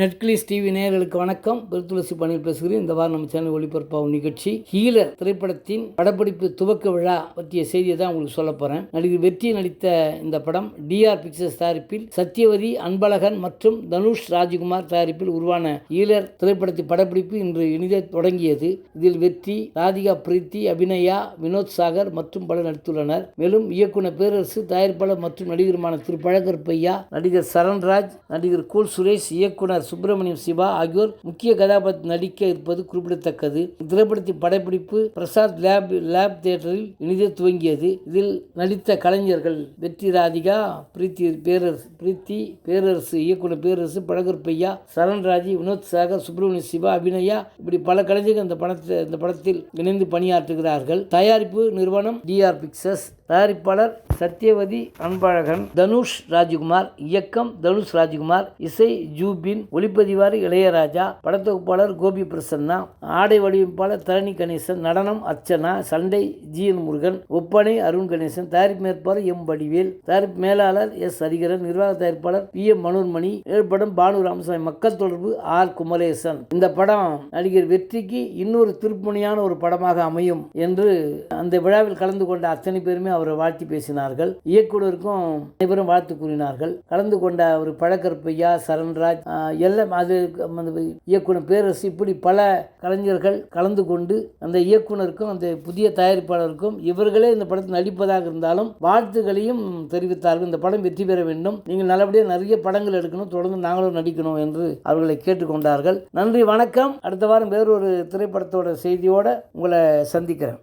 நெட்கிளிஸ் TV நேயர்களுக்கு வணக்கம். பெருத்துளசி பணியில் பேசுகிறேன். இந்த வாரம் நம்ம சேனல் ஒளிபரப்பாகும் நிகழ்ச்சி ஹீலர் திரைப்படத்தின் படப்பிடிப்பு துவக்க விழா பற்றிய செய்தியை தான் உங்களுக்கு சொல்ல போகிறேன் நடிகர் வெற்றி நடித்த இந்த படம் டிஆர் பிக்சர்ஸ் தயாரிப்பில் சத்யவதி அன்பழகன் மற்றும் தனுஷ் ராஜ்குமார் தயாரிப்பில் உருவான ஹீலர் திரைப்படத்தின் படப்பிடிப்பு இன்று இனித தொடங்கியது. இதில் வெற்றி ராதிகா பிரீத்தி அபிநயா வினோத் சாகர் மற்றும் பலர் நடித்துள்ளனர். மேலும் இயக்குனர் பேரரசு தயாரிப்பாளர் மற்றும் நடிகருமான திரு. பழகற்பையா நடிகர் சரண்ராஜ் நடிகர் கூல் சுரேஷ் இயக்குனர் சுப்பிரமணியம் சிவா ஆகியோர் முக்கிய கதாபாத்திரம் நடிக்க இருப்பது குறிப்பிடத்தக்கது. திரைப்படத்தின் படப்பிடிப்பு பிரசாத் லேப் லேப் தியேட்டரில் இனிதே துவங்கியது. இதில் நடித்த கலைஞர்கள் வெற்றி ராதிகா பிரீத்தி பேரரசு பிரீத்தி பேரரசு இயக்குனர் பேரரசு பழகற்பையா சரண்ராஜி வினோத் சாகர் சுப்பிரமணிய சிவா அபிநயா இப்படி பல கலைஞர்கள் இந்த படத்தை இந்த படத்தில் இணைந்து பணியாற்றுகிறார்கள். தயாரிப்பு நிறுவனம் டிஆர் பிக்சர்ஸ். தயாரிப்பாளர் சத்யவதி அன்பழகன் தனுஷ் ராஜ்குமார் இயக்கம் தனுஷ் ராஜ்குமார் இசை ஜூபின் ஒளிப்பதிவாறு இளையராஜா படத்தொகுப்பாளர் கோபி பிரசன்னா ஆடை வடிவமைப்பாளர் தரணி கணேசன் நடனம் அர்ச்சனா சண்டை ஜி என் முருகன் ஒப்பனை அருண் கணேசன் தயாரிப்பு மேற்பாளர் எம் வடிவேல் தயாரிப்பு மேலாளர் எஸ் ஹரிகரன் நிர்வாக தயாரிப்பாளர் பி எம் மனோன்மணி ஏற்படம் பானு ராமசாமி மக்கள் தொடர்பு ஆர் குமரேசன். இந்த படம் நடிகர் வெற்றிக்கு இன்னொரு திருப்புணியான ஒரு படமாக அமையும் என்று அந்த விழாவில் கலந்து கொண்ட அத்தனை பேருமே அவர் வாழ்த்தி பேசினார்கள். இயக்குனருக்கும் அனைவரும் வாழ்த்து கூறினார்கள். கலந்து கொண்ட ஒரு பழக்கற்பையா சரண்ராஜ் எல்லாம் அது இயக்குனர் பேரரசு இப்படி பல கலைஞர்கள் கலந்து கொண்டு அந்த இயக்குனருக்கும் அந்த புதிய தயாரிப்பாளருக்கும் இவர்களே இந்த படத்தில் நடிப்பதாக இருந்தாலும் வாழ்த்துக்களையும் தெரிவித்தார்கள். இந்த படம் வெற்றி பெற வேண்டும். நீங்கள் நல்லபடியாக நிறைய படங்கள் எடுக்கணும். தொடர்ந்து நாங்களும் நடிக்கணும் என்று அவர்களை கேட்டுக்கொண்டார்கள். நன்றி வணக்கம். அடுத்த வாரம் வேறொரு திரைப்படத்தோட செய்தியோட உங்களை சந்திக்கிறேன்.